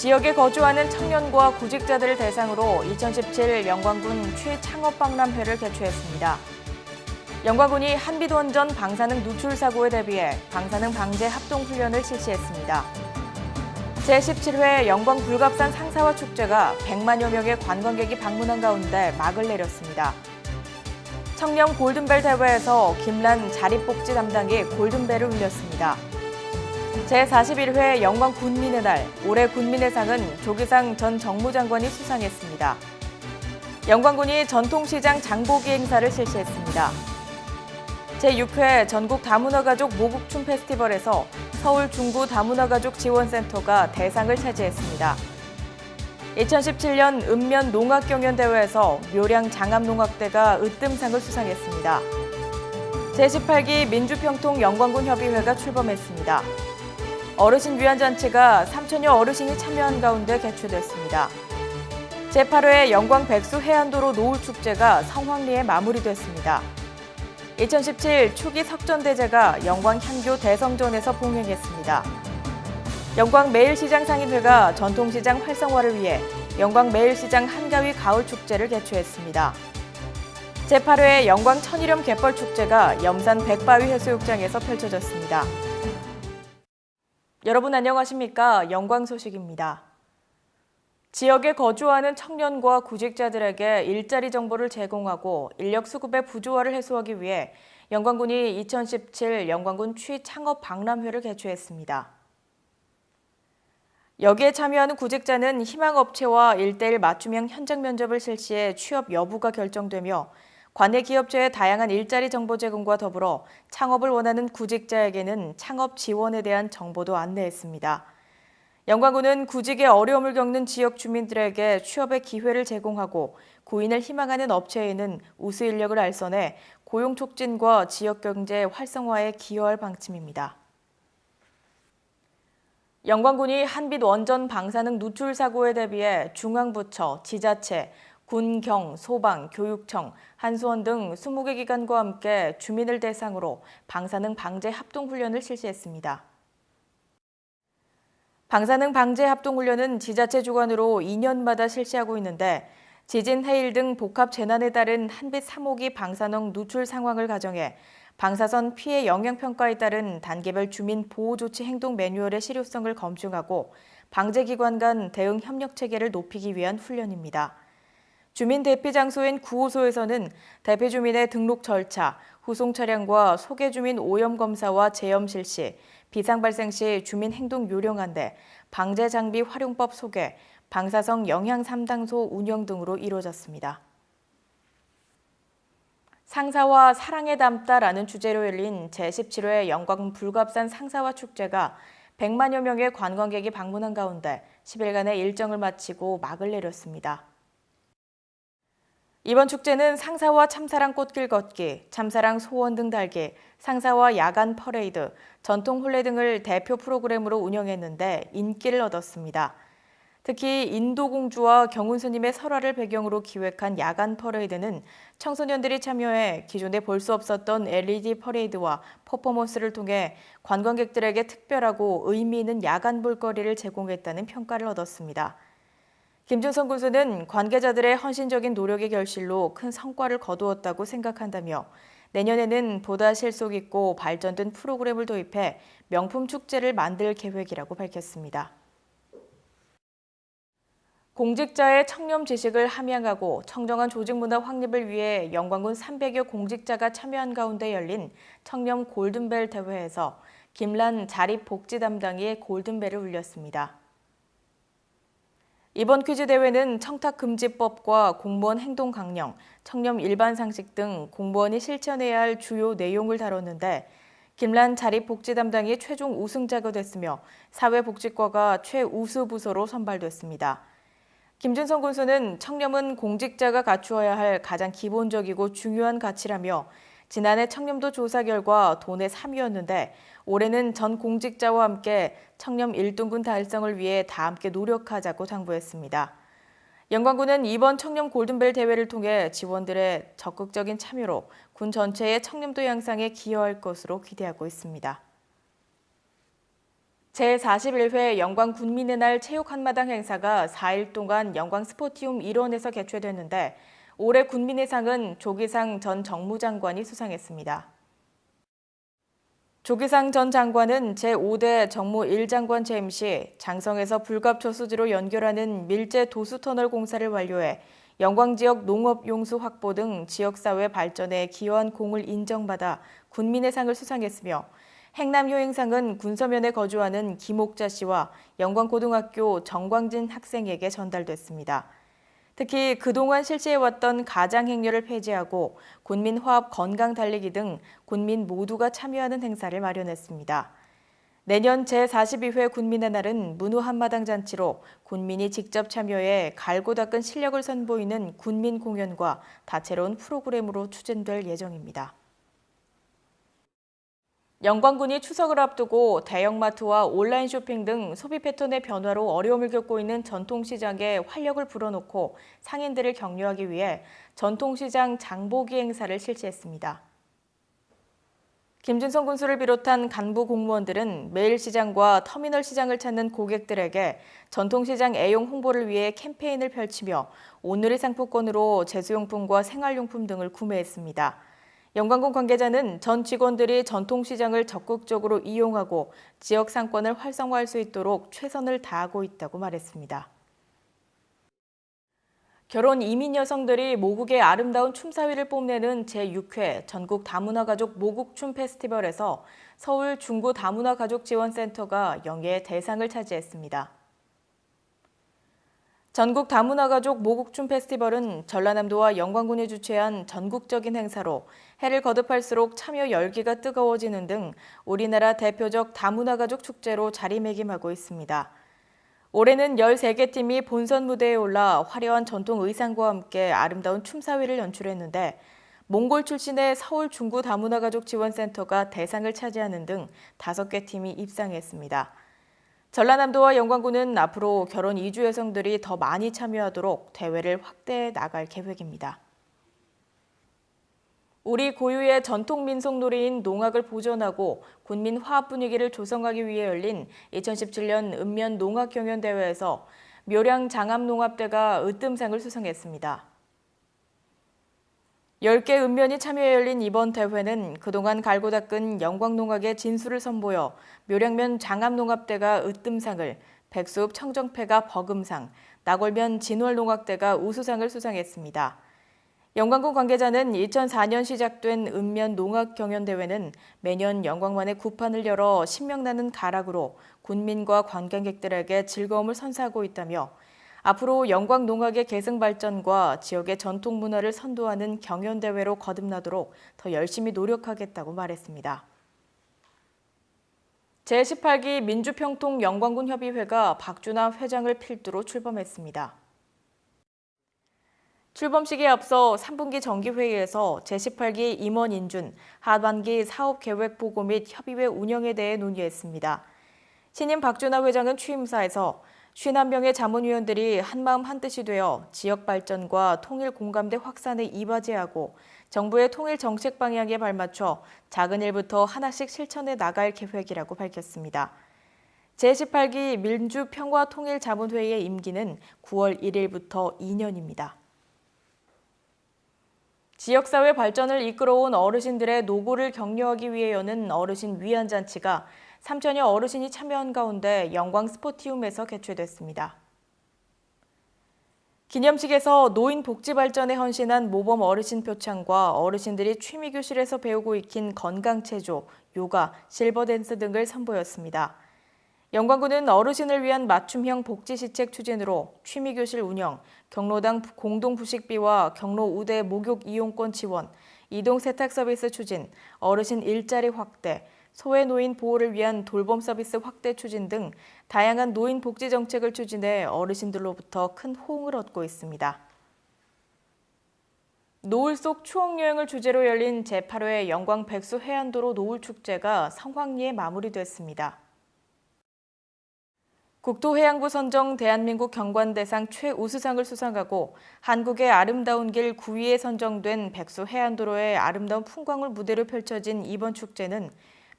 지역에 거주하는 청년과 구직자들을 대상으로 2017 영광군 취창업 박람회를 개최했습니다. 영광군이 한빛원전 방사능 누출 사고에 대비해 방사능 방제 합동 훈련을 실시했습니다. 제17회 영광 불갑산 상사화 축제가 100만여 명의 관광객이 방문한 가운데 막을 내렸습니다. 청년 골든벨 대회에서 김란 자립복지 담당이 골든벨을 울렸습니다. 제41회 영광 군민의 날, 올해 군민의 상은 조기상 전 정무장관이 수상했습니다. 영광군이 전통시장 장보기 행사를 실시했습니다. 제6회 전국 다문화가족 모국춤 페스티벌에서 서울 중구 다문화가족 지원센터가 대상을 차지했습니다. 2017년 읍면 농악경연대회에서 묘량 장암농악대가 으뜸상을 수상했습니다. 제18기 민주평통 영광군 협의회가 출범했습니다. 어르신 위안잔치가 3천여 어르신이 참여한 가운데 개최됐습니다. 제8회 영광 백수 해안도로 노을축제가 성황리에 마무리됐습니다. 2017 추기 석전대제가 영광 향교 대성전에서 봉행했습니다. 영광 매일시장 상인회가 전통시장 활성화를 위해 영광 매일시장 한가위 가을축제를 개최했습니다. 제8회 영광 천일염 갯벌축제가 염산 백바위 해수욕장에서 펼쳐졌습니다. 여러분 안녕하십니까? 영광 소식입니다. 지역에 거주하는 청년과 구직자들에게 일자리 정보를 제공하고 인력 수급의 부조화를 해소하기 위해 영광군이 2017 영광군 취창업 박람회를 개최했습니다. 여기에 참여하는 구직자는 희망업체와 일대일 맞춤형 현장 면접을 실시해 취업 여부가 결정되며 관내 기업체의 다양한 일자리 정보 제공과 더불어 창업을 원하는 구직자에게는 창업 지원에 대한 정보도 안내했습니다. 영광군은 구직에 어려움을 겪는 지역 주민들에게 취업의 기회를 제공하고 구인을 희망하는 업체에는 우수 인력을 알선해 고용 촉진과 지역 경제 활성화에 기여할 방침입니다. 영광군이 한빛 원전 방사능 누출 사고에 대비해 중앙부처, 지자체, 군, 경, 소방, 교육청, 한수원 등 20개 기관과 함께 주민을 대상으로 방사능 방제 합동훈련을 실시했습니다. 방사능 방제 합동훈련은 지자체 주관으로 2년마다 실시하고 있는데 지진, 해일 등 복합 재난에 따른 한빛 3호기 방사능 누출 상황을 가정해 방사선 피해 영향 평가에 따른 단계별 주민 보호 조치 행동 매뉴얼의 실효성을 검증하고 방제 기관 간 대응 협력 체계를 높이기 위한 훈련입니다. 주민 대피 장소인 구호소에서는 대피 주민의 등록 절차, 후송 차량과 소개 주민 오염 검사와 재염 실시, 비상 발생 시 주민 행동 요령 안내, 방제 장비 활용법 소개, 방사성 영향 3당소 운영 등으로 이루어졌습니다. 상사와 사랑에 담다라는 주제로 열린 제17회 영광 불갑산 상사화 축제가 100만여 명의 관광객이 방문한 가운데 10일간의 일정을 마치고 막을 내렸습니다. 이번 축제는 상사와 참사랑 꽃길 걷기, 참사랑 소원 등 달기, 상사와 야간 퍼레이드, 전통 혼례 등을 대표 프로그램으로 운영했는데 인기를 얻었습니다. 특히 인도 공주와 경운 스님의 설화를 배경으로 기획한 야간 퍼레이드는 청소년들이 참여해 기존에 볼 수 없었던 LED 퍼레이드와 퍼포먼스를 통해 관광객들에게 특별하고 의미 있는 야간 볼거리를 제공했다는 평가를 얻었습니다. 김준성 군수는 관계자들의 헌신적인 노력의 결실로 큰 성과를 거두었다고 생각한다며 내년에는 보다 실속 있고 발전된 프로그램을 도입해 명품 축제를 만들 계획이라고 밝혔습니다. 공직자의 청렴 지식을 함양하고 청정한 조직 문화 확립을 위해 영광군 300여 공직자가 참여한 가운데 열린 청렴 골든벨 대회에서 김란 자립 복지 담당이 골든벨을 울렸습니다. 이번 퀴즈 대회는 청탁금지법과 공무원 행동 강령, 청렴 일반 상식 등 공무원이 실천해야 할 주요 내용을 다뤘는데 김란 자립복지 담당이 최종 우승자가 됐으며 사회복지과가 최우수 부서로 선발됐습니다. 김준성 군수는 청렴은 공직자가 갖추어야 할 가장 기본적이고 중요한 가치라며 지난해 청렴도 조사 결과 도내 3위였는데 올해는 전 공직자와 함께 청렴 1등군 달성을 위해 다 함께 노력하자고 당부했습니다. 영광군은 이번 청렴 골든벨 대회를 통해 지원들의 적극적인 참여로 군 전체의 청렴도 향상에 기여할 것으로 기대하고 있습니다. 제41회 영광 군민의 날 체육 한마당 행사가 4일 동안 영광 스포티움 일원에서 개최됐는데 올해 군민의 상은 조기상 전 정무장관이 수상했습니다. 조기상 전 장관은 제5대 정무 1장관 재임 시 장성에서 불갑초 수지로 연결하는 밀제 도수터널 공사를 완료해 영광 지역 농업 용수 확보 등 지역사회 발전에 기여한 공을 인정받아 군민의 상을 수상했으며 행남 효행상은 군서면에 거주하는 김옥자 씨와 영광고등학교 정광진 학생에게 전달됐습니다. 특히 그동안 실시해왔던 가장 행렬을 폐지하고 군민 화합 건강 달리기 등 군민 모두가 참여하는 행사를 마련했습니다. 내년 제42회 군민의 날은 문우 한마당 잔치로 군민이 직접 참여해 갈고 닦은 실력을 선보이는 군민 공연과 다채로운 프로그램으로 추진될 예정입니다. 영광군이 추석을 앞두고 대형마트와 온라인 쇼핑 등 소비 패턴의 변화로 어려움을 겪고 있는 전통시장에 활력을 불어넣고 상인들을 격려하기 위해 전통시장 장보기 행사를 실시했습니다. 김준성 군수를 비롯한 간부 공무원들은 매일 시장과 터미널 시장을 찾는 고객들에게 전통시장 애용 홍보를 위해 캠페인을 펼치며 오늘의 상품권으로 제수용품과 생활용품 등을 구매했습니다. 영광군 관계자는 전 직원들이 전통시장을 적극적으로 이용하고 지역 상권을 활성화할 수 있도록 최선을 다하고 있다고 말했습니다. 결혼 이민 여성들이 모국의 아름다운 춤사위를 뽐내는 제6회 전국 다문화 가족 모국춤 페스티벌에서 서울 중구 다문화 가족 지원센터가 영예의 대상을 차지했습니다. 전국 다문화 가족 모국춤 페스티벌은 전라남도와 영광군이 주최한 전국적인 행사로 해를 거듭할수록 참여 열기가 뜨거워지는 등 우리나라 대표적 다문화 가족 축제로 자리매김하고 있습니다. 올해는 13개 팀이 본선 무대에 올라 화려한 전통 의상과 함께 아름다운 춤사위를 연출했는데 몽골 출신의 서울 중구 다문화 가족 지원센터가 대상을 차지하는 등 5개 팀이 입상했습니다. 전라남도와 영광군은 앞으로 결혼 이주 여성들이 더 많이 참여하도록 대회를 확대해 나갈 계획입니다. 우리 고유의 전통 민속 놀이인 농악을 보존하고 군민 화합 분위기를 조성하기 위해 열린 2017년 읍면 농악 경연 대회에서 묘량 장암농합대가 으뜸상을 수상했습니다. 10개 읍면이 참여해 열린 이번 대회는 그동안 갈고 닦은 영광농악의 진수를 선보여 묘량면 장암농합대가 으뜸상을, 백수읍 청정패가 버금상, 나골면 진월농악대가 우수상을 수상했습니다. 영광군 관계자는 2004년 시작된 읍면 농악 경연대회는 매년 영광만의 구판을 열어 신명 나는 가락으로 군민과 관광객들에게 즐거움을 선사하고 있다며 앞으로 영광 농악의 계승 발전과 지역의 전통 문화를 선도하는 경연 대회로 거듭나도록 더 열심히 노력하겠다고 말했습니다. 제18기 민주평통 영광군 협의회가 박준하 회장을 필두로 출범했습니다. 출범식에 앞서 3분기 정기회의에서 제18기 임원 인준, 하반기 사업계획 보고 및 협의회 운영에 대해 논의했습니다. 신임 박준하 회장은 취임사에서 51명의 자문위원들이 한마음 한뜻이 되어 지역 발전과 통일 공감대 확산에 이바지하고 정부의 통일 정책 방향에 발맞춰 작은 일부터 하나씩 실천해 나갈 계획이라고 밝혔습니다. 제18기 민주평화통일자문회의의 임기는 9월 1일부터 2년입니다. 지역사회 발전을 이끌어온 어르신들의 노고를 격려하기 위해 여는 어르신 위안잔치가 3천여 어르신이 참여한 가운데 영광 스포티움에서 개최됐습니다. 기념식에서 노인 복지 발전에 헌신한 모범 어르신 표창과 어르신들이 취미 교실에서 배우고 익힌 건강 체조, 요가, 실버 댄스 등을 선보였습니다. 영광군은 어르신을 위한 맞춤형 복지시책 추진으로 취미교실 운영, 경로당 공동부식비와 경로 우대 목욕 이용권 지원, 이동 세탁 서비스 추진, 어르신 일자리 확대, 소외 노인 보호를 위한 돌봄 서비스 확대 추진 등 다양한 노인 복지 정책을 추진해 어르신들로부터 큰 호응을 얻고 있습니다. 노을 속 추억 여행을 주제로 열린 제8회 영광 백수 해안도로 노을 축제가 성황리에 마무리됐습니다. 국토해양부 선정 대한민국 경관대상 최우수상을 수상하고 한국의 아름다운 길 9위에 선정된 백수 해안도로의 아름다운 풍광을 무대로 펼쳐진 이번 축제는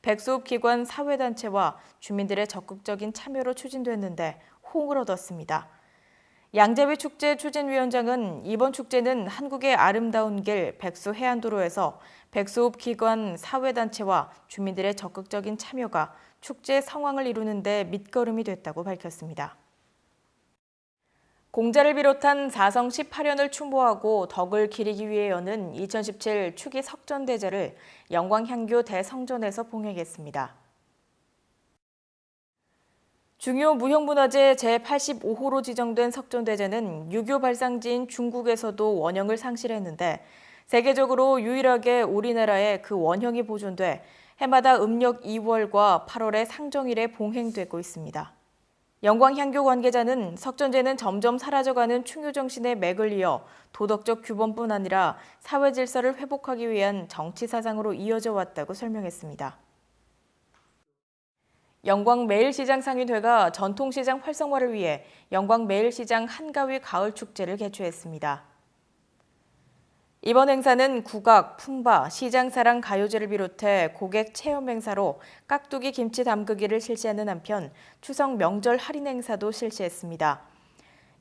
백수업 기관 사회단체와 주민들의 적극적인 참여로 추진됐는데 호응을 얻었습니다. 양재위 축제 추진위원장은 이번 축제는 한국의 아름다운 길 백수 해안도로에서 백수업 기관 사회단체와 주민들의 적극적인 참여가 축제 성황을 이루는 데 밑거름이 됐다고 밝혔습니다. 공자를 비롯한 사성 18년을 추모하고 덕을 기리기 위해 여는 2017 추기 석전대제를 영광향교 대성전에서 봉행했습니다. 중요 무형문화재 제85호로 지정된 석전대제는 유교 발상지인 중국에서도 원형을 상실했는데 세계적으로 유일하게 우리나라에 그 원형이 보존돼 해마다 음력 2월과 8월의 상정일에 봉행되고 있습니다. 영광향교 관계자는 석전제는 점점 사라져가는 충효 정신의 맥을 이어 도덕적 규범뿐 아니라 사회 질서를 회복하기 위한 정치 사상으로 이어져 왔다고 설명했습니다. 영광 매일시장 상인회가 전통시장 활성화를 위해 영광 매일시장 한가위 가을 축제를 개최했습니다. 이번 행사는 국악, 품바, 시장사랑 가요제를 비롯해 고객 체험 행사로 깍두기 김치 담그기를 실시하는 한편 추석 명절 할인 행사도 실시했습니다.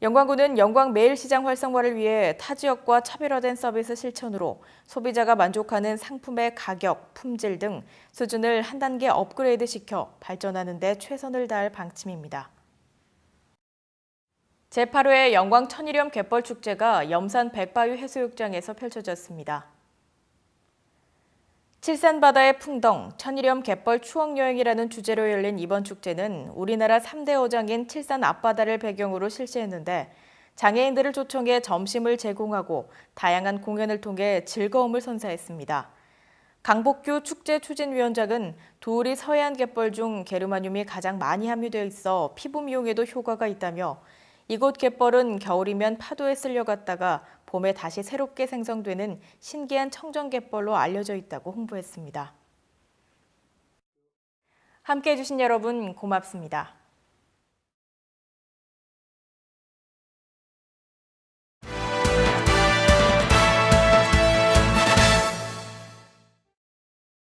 영광구는 영광 매일시장 활성화를 위해 타 지역과 차별화된 서비스 실천으로 소비자가 만족하는 상품의 가격, 품질 등 수준을 한 단계 업그레이드 시켜 발전하는 데 최선을 다할 방침입니다. 제8회 영광 천일염 갯벌 축제가 염산 백바위 해수욕장에서 펼쳐졌습니다. 칠산 바다의 풍덩, 천일염 갯벌 추억 여행이라는 주제로 열린 이번 축제는 우리나라 3대 어장인 칠산 앞바다를 배경으로 실시했는데 장애인들을 초청해 점심을 제공하고 다양한 공연을 통해 즐거움을 선사했습니다. 강복규 축제 추진위원장은 도우리 서해안 갯벌 중 게르마늄이 가장 많이 함유되어 있어 피부 미용에도 효과가 있다며 이곳 갯벌은 겨울이면 파도에 쓸려갔다가 봄에 다시 새롭게 생성되는 신기한 청정갯벌로 알려져 있다고 홍보했습니다. 함께 해주신 여러분 고맙습니다.